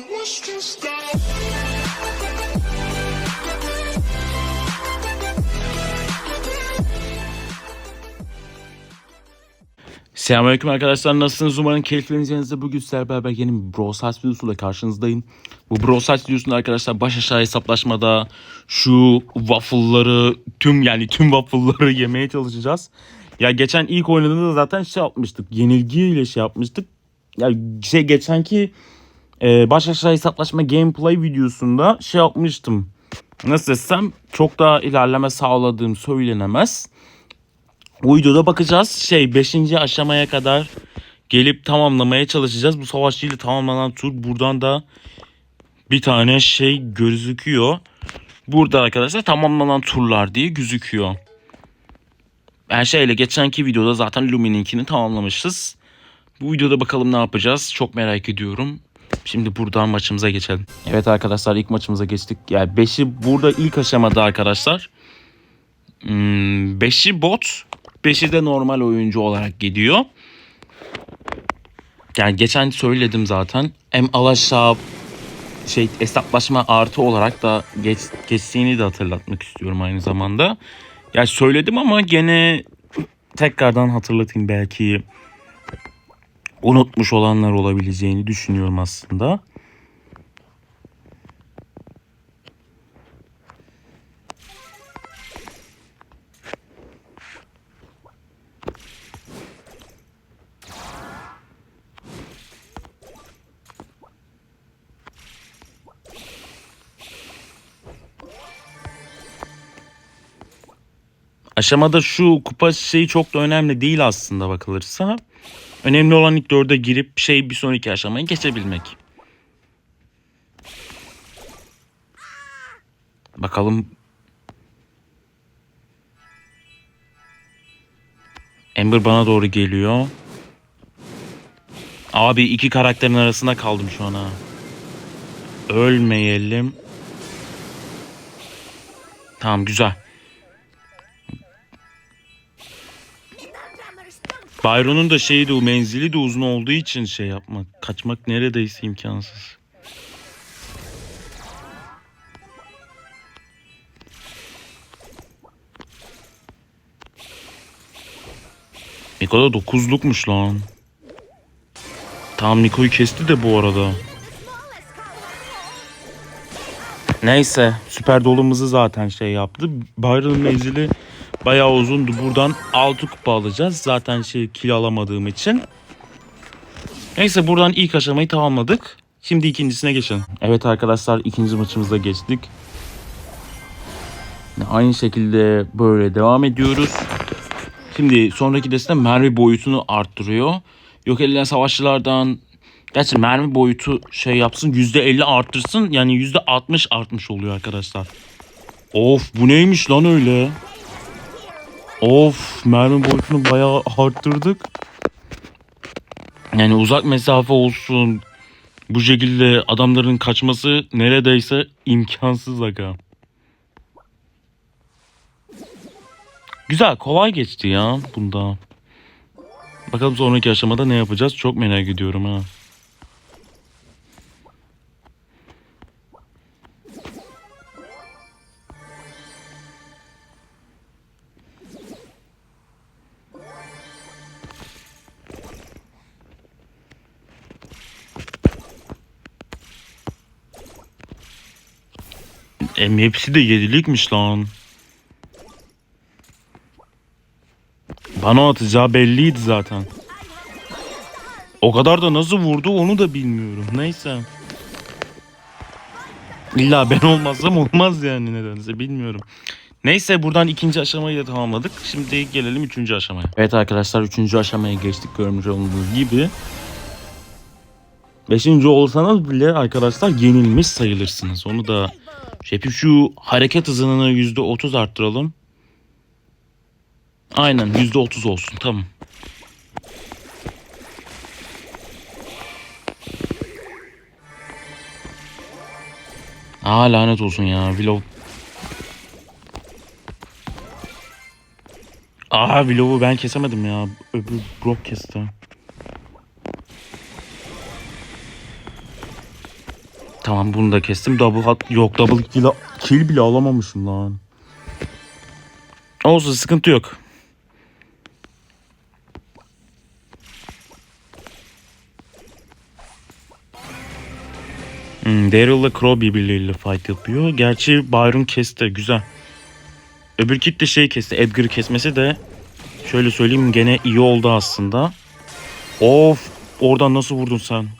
wish to. Selamünaleyküm arkadaşlar nasılsınız umarım keyifleriniz yerinizde bugün sizlerle beraber yeni bir Brawl videosuyla karşınızdayım. Bu Brawl Stars videosunda arkadaşlar baş aşağı hesaplaşmada şu waffle'ları tüm yani tüm waffle'ları yemeye çalışacağız. Ya geçen ilk oynadığımızda zaten şey yapmıştık yenilgiyle şey yapmıştık. Ya şey geçenki e, baş aşağı hesaplaşma gameplay videosunda şey yapmıştım. Nasıl desem çok daha ilerleme sağladığım söylenemez. Bu videoda bakacağız. Şey 5. aşamaya kadar gelip tamamlamaya çalışacağız. Bu savaşçıyla tamamlanan tur buradan da bir tane şey gözüküyor. Burada arkadaşlar tamamlanan turlar diye gözüküyor. Yani şeyle geçenki videoda zaten Lumi'ninkini tamamlamışız. Bu videoda bakalım ne yapacağız. Çok merak ediyorum. Şimdi buradan maçımıza geçelim. Evet arkadaşlar ilk maçımıza geçtik. Yani 5'i burada ilk aşamada arkadaşlar. 5'i bot, 5'i de normal oyuncu olarak gidiyor. Yani geçen söyledim zaten. Hem alaşağı şey hesaplaşma artı olarak da geç, geçtiğini de hatırlatmak istiyorum aynı zamanda. Yani söyledim ama gene tekrardan hatırlatayım belki unutmuş olanlar olabileceğini düşünüyorum aslında. aşamada şu kupa şeyi çok da önemli değil aslında bakılırsa. Önemli olan ilk dörde girip şey bir sonraki aşamaya geçebilmek. Bakalım. Ember bana doğru geliyor. Abi iki karakterin arasında kaldım şu an ha. Ölmeyelim. Tamam güzel. Byron'un da şeyi de menzili de uzun olduğu için şey yapmak, kaçmak neredeyse imkansız. Miko da 9'lukmuş lan. Tamam Miko'yu kesti de bu arada. Neyse süper dolumuzu zaten şey yaptı. Byron'un menzili bayağı uzundu. Buradan 6 kupa alacağız. Zaten şey kilo alamadığım için. Neyse buradan ilk aşamayı tamamladık. Şimdi ikincisine geçelim. Evet arkadaşlar ikinci maçımıza geçtik. Aynı şekilde böyle devam ediyoruz. Şimdi sonraki deste mermi boyutunu arttırıyor. Yok edilen savaşçılardan Gerçi mermi boyutu şey yapsın %50 arttırsın yani %60 artmış oluyor arkadaşlar. Of bu neymiş lan öyle? Of mermi boyutunu bayağı arttırdık. Yani uzak mesafe olsun. Bu şekilde adamların kaçması neredeyse imkansız aga. Güzel kolay geçti ya bunda. Bakalım sonraki aşamada ne yapacağız çok merak ediyorum ha. Em hepsi de yedilikmiş lan. Bana atacağı belliydi zaten. O kadar da nasıl vurdu onu da bilmiyorum. Neyse. İlla ben olmazsam olmaz yani nedense bilmiyorum. Neyse buradan ikinci aşamayı da tamamladık. Şimdi gelelim üçüncü aşamaya. Evet arkadaşlar üçüncü aşamaya geçtik görmüş olduğunuz gibi. Beşinci olsanız bile arkadaşlar yenilmiş sayılırsınız. Onu da yapayım. Şu hareket hızını yüzde otuz arttıralım. Aynen yüzde otuz olsun tamam. Aa lanet olsun ya Willow. Aa Willow'u ben kesemedim ya. Öbür Brock kesti. Tamam bunu da kestim. Double hat yok double kill, kill bile alamamışım lan. Olsun sıkıntı yok. Hmm, Daryl'la Crow birbirleriyle fight yapıyor. Gerçi Byron kesti. Güzel. Öbür kit de şey kesti. Edgar'ı kesmesi de şöyle söyleyeyim gene iyi oldu aslında. Of oradan nasıl vurdun sen?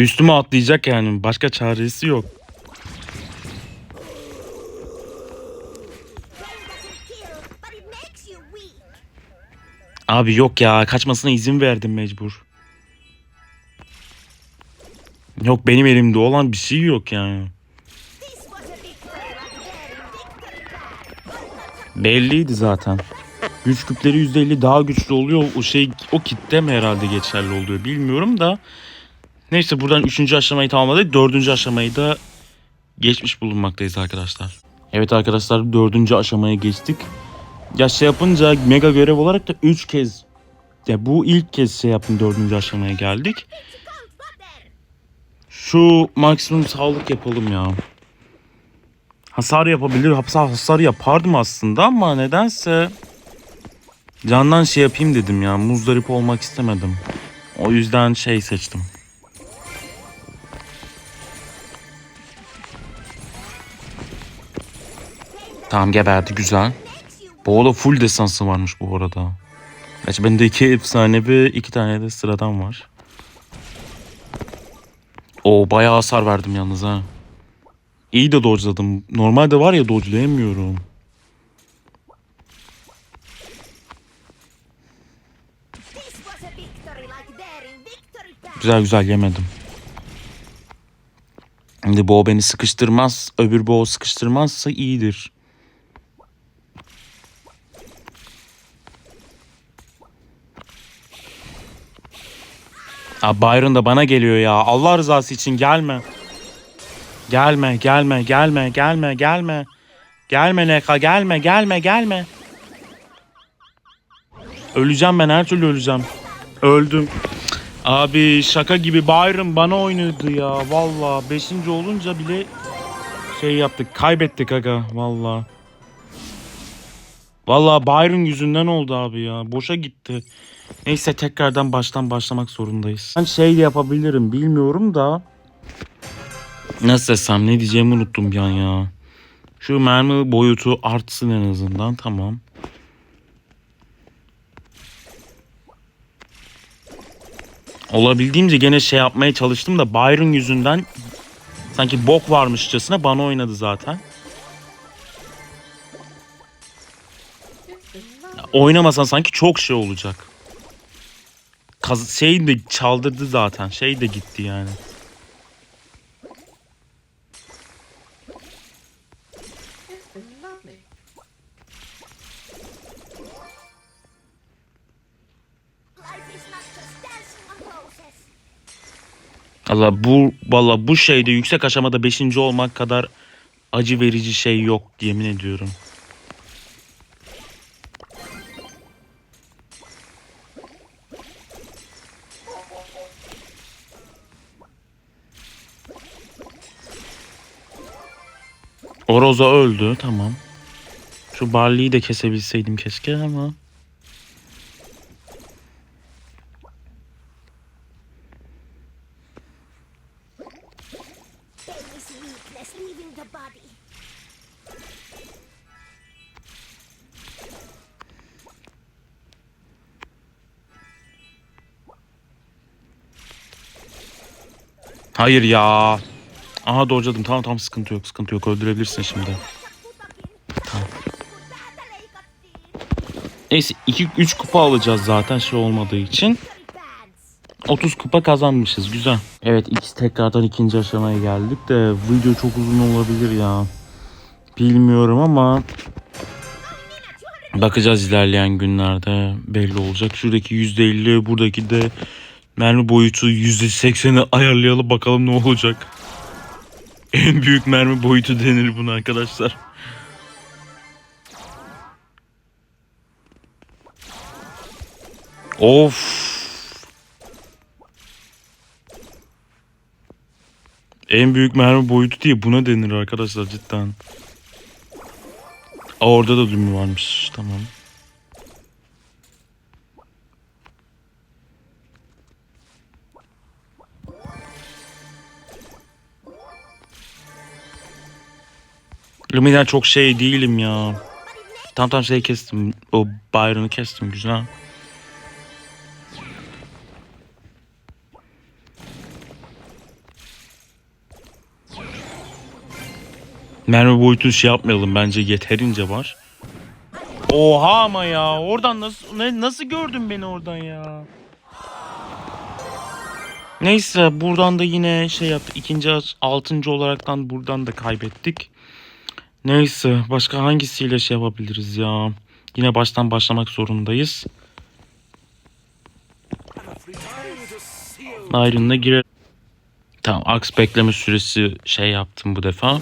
Üstüme atlayacak yani. Başka çaresi yok. Abi yok ya. Kaçmasına izin verdim mecbur. Yok benim elimde olan bir şey yok yani. Belliydi zaten. Güç küpleri %50 daha güçlü oluyor. O şey o kitle mi herhalde geçerli oluyor bilmiyorum da. Neyse buradan 3. aşamayı tamamladık. 4. aşamayı da geçmiş bulunmaktayız arkadaşlar. Evet arkadaşlar 4. aşamaya geçtik. Ya şey yapınca mega görev olarak da 3 kez ya bu ilk kez şey yaptım 4. aşamaya geldik. Şu maksimum sağlık yapalım ya. Hasar yapabilir. Hasar yapardım aslında ama nedense candan şey yapayım dedim ya. Muzdarip olmak istemedim. O yüzden şey seçtim. Tamam geberdi güzel. Arada full desansı varmış bu arada. Gerçi bende iki efsanevi iki tane de sıradan var. O bayağı hasar verdim yalnız ha. İyi de dodge'ladım. Normalde var ya dodge'layamıyorum. Güzel güzel yemedim. Şimdi o beni sıkıştırmaz. Öbür o sıkıştırmazsa iyidir. Aa, Byron da bana geliyor ya. Allah rızası için gelme. Gelme, gelme, gelme, gelme, gelme. Gelme Neka, gelme, gelme, gelme. Öleceğim ben her türlü öleceğim. Öldüm. Abi şaka gibi Byron bana oynadı ya. Valla 5. olunca bile şey yaptık. Kaybettik aga valla. Valla Byron yüzünden oldu abi ya. Boşa gitti. Neyse tekrardan baştan başlamak zorundayız. Ben şey de yapabilirim bilmiyorum da. Nasıl desem ne diyeceğimi unuttum bir an ya. Şu mermi boyutu artsın en azından tamam. Olabildiğimce gene şey yapmaya çalıştım da Byron yüzünden sanki bok varmışçasına bana oynadı zaten. Oynamasan sanki çok şey olacak. Kaz şey de çaldırdı zaten. Şey de gitti yani. Allah bu valla bu şeyde yüksek aşamada 5. olmak kadar acı verici şey yok yemin ediyorum. Oroza öldü tamam. Şu Barley'i de kesebilseydim keşke ama. Hayır ya. Aha dojladım. Tamam tamam sıkıntı yok sıkıntı yok. Öldürebilirsin şimdi. Tamam. Neyse 2-3 kupa alacağız zaten şey olmadığı için. Bands. 30 kupa kazanmışız güzel. Evet ikisi tekrardan ikinci aşamaya geldik de video çok uzun olabilir ya. Bilmiyorum ama bakacağız ilerleyen günlerde belli olacak. Şuradaki %50 buradaki de mermi boyutu %80'i ayarlayalım bakalım ne olacak. En büyük mermi boyutu denir buna arkadaşlar. Of. En büyük mermi boyutu diye buna denir arkadaşlar cidden. Aa, orada da düğümü varmış. Tamam. Lumi'den çok şey değilim ya. Tam tam şey kestim. O Byron'ı kestim güzel. Mermi boyutu şey yapmayalım bence yeterince var. Oha ama ya oradan nasıl ne, nasıl gördün beni oradan ya? Neyse buradan da yine şey yaptık. İkinci altıncı olaraktan buradan da kaybettik. Neyse başka hangisiyle şey yapabiliriz ya? Yine baştan başlamak zorundayız. Iron'la girer. Tamam aks bekleme süresi şey yaptım bu defa.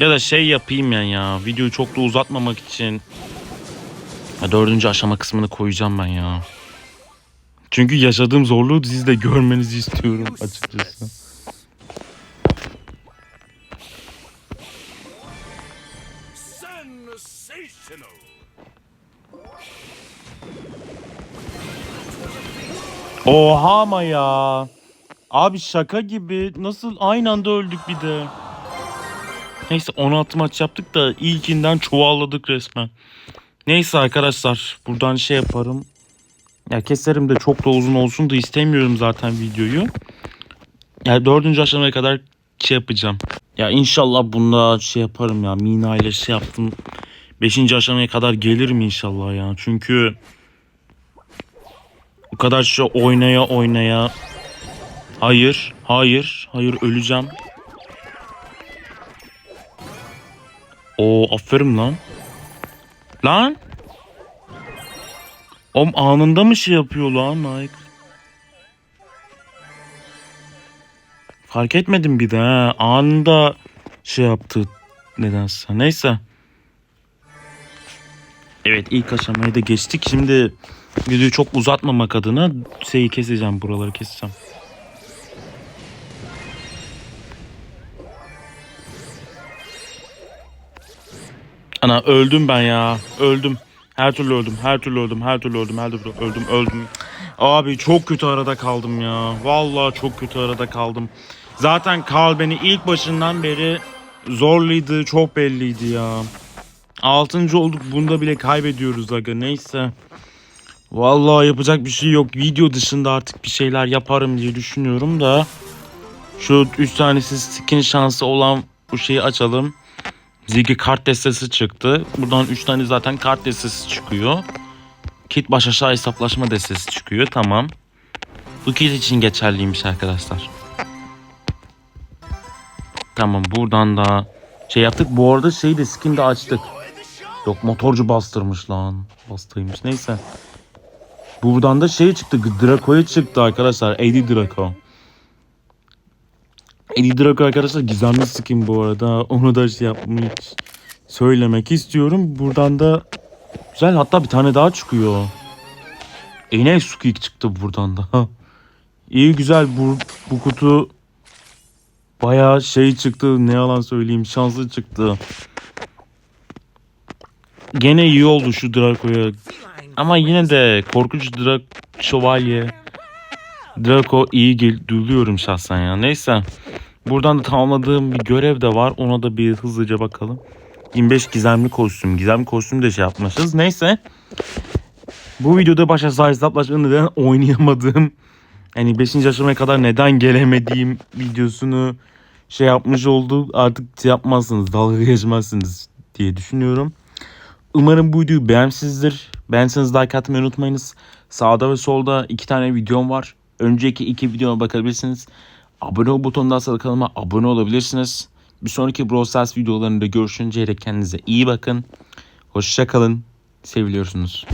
Ya da şey yapayım yani ya. Videoyu çok da uzatmamak için. Ha, dördüncü aşama kısmını koyacağım ben ya. Çünkü yaşadığım zorluğu siz de görmenizi istiyorum açıkçası. Oha ama ya. Abi şaka gibi. Nasıl aynı anda öldük bir de. Neyse 16 maç yaptık da ilkinden çuvalladık resmen. Neyse arkadaşlar buradan şey yaparım. Ya keserim de çok da uzun olsun da istemiyorum zaten videoyu. Ya dördüncü aşamaya kadar şey yapacağım. Ya inşallah bunda şey yaparım ya. Mina ile şey yaptım. Beşinci aşamaya kadar gelirim inşallah ya. Çünkü bu kadar şey oynaya oynaya. Hayır, hayır, hayır öleceğim. O aferin lan. Lan. Om anında mı şey yapıyor lan Mike? Fark etmedim bir de ha. Anında şey yaptı nedense. Neyse. Evet ilk aşamayı da geçtik. Şimdi videoyu çok uzatmamak adına şeyi keseceğim. Buraları keseceğim. Ana öldüm ben ya. Öldüm. Her türlü öldüm. Her türlü öldüm. Her türlü öldüm. Her türlü öldüm. Öldüm. Abi çok kötü arada kaldım ya. Vallahi çok kötü arada kaldım. Zaten Karl beni ilk başından beri zorluydu. Çok belliydi ya. Altıncı olduk. Bunda bile kaybediyoruz aga. Neyse. Vallahi yapacak bir şey yok. Video dışında artık bir şeyler yaparım diye düşünüyorum da. Şu 3 tanesi skin şansı olan bu şeyi açalım. Ziggy kart destesi çıktı. Buradan 3 tane zaten kart destesi çıkıyor. Kit baş aşağı hesaplaşma destesi çıkıyor. Tamam. Bu kit için geçerliymiş arkadaşlar. Tamam buradan da şey yaptık. Bu arada şeyi de skin de açtık. Yok motorcu bastırmış lan. Bastıymış. Neyse. Buradan da şey çıktı. Draco'ya çıktı arkadaşlar. Eddie Draco. Eddie Draco arkadaşlar gizemli skin bu arada. Onu da şey yapmış. Söylemek istiyorum. Buradan da güzel hatta bir tane daha çıkıyor. Enel Sukik çıktı buradan da. İyi güzel bu, bu kutu bayağı şey çıktı ne yalan söyleyeyim şanslı çıktı. Gene iyi oldu şu Draco'ya. Ama yine de korkunç Draco şövalye. Draco iyi gel duyuluyorum şahsen ya. Neyse. Buradan da tamamladığım bir görev de var. Ona da bir hızlıca bakalım. 25 gizemli kostüm. Gizemli kostüm de şey yapmışız. Neyse. Bu videoda başa hesaplaşma neden oynayamadığım yani 5. aşamaya kadar neden gelemediğim videosunu şey yapmış oldu. Artık şey yapmazsınız. Dalga geçmezsiniz diye düşünüyorum. Umarım bu videoyu beğenmişsinizdir. Beğenseniz like atmayı unutmayınız. Sağda ve solda iki tane videom var. Önceki iki videoma bakabilirsiniz. Abone ol butonundan sonra kanalıma abone olabilirsiniz. Bir sonraki Brawl Stars videolarında görüşünceye dek kendinize iyi bakın. Hoşça kalın. Seviliyorsunuz.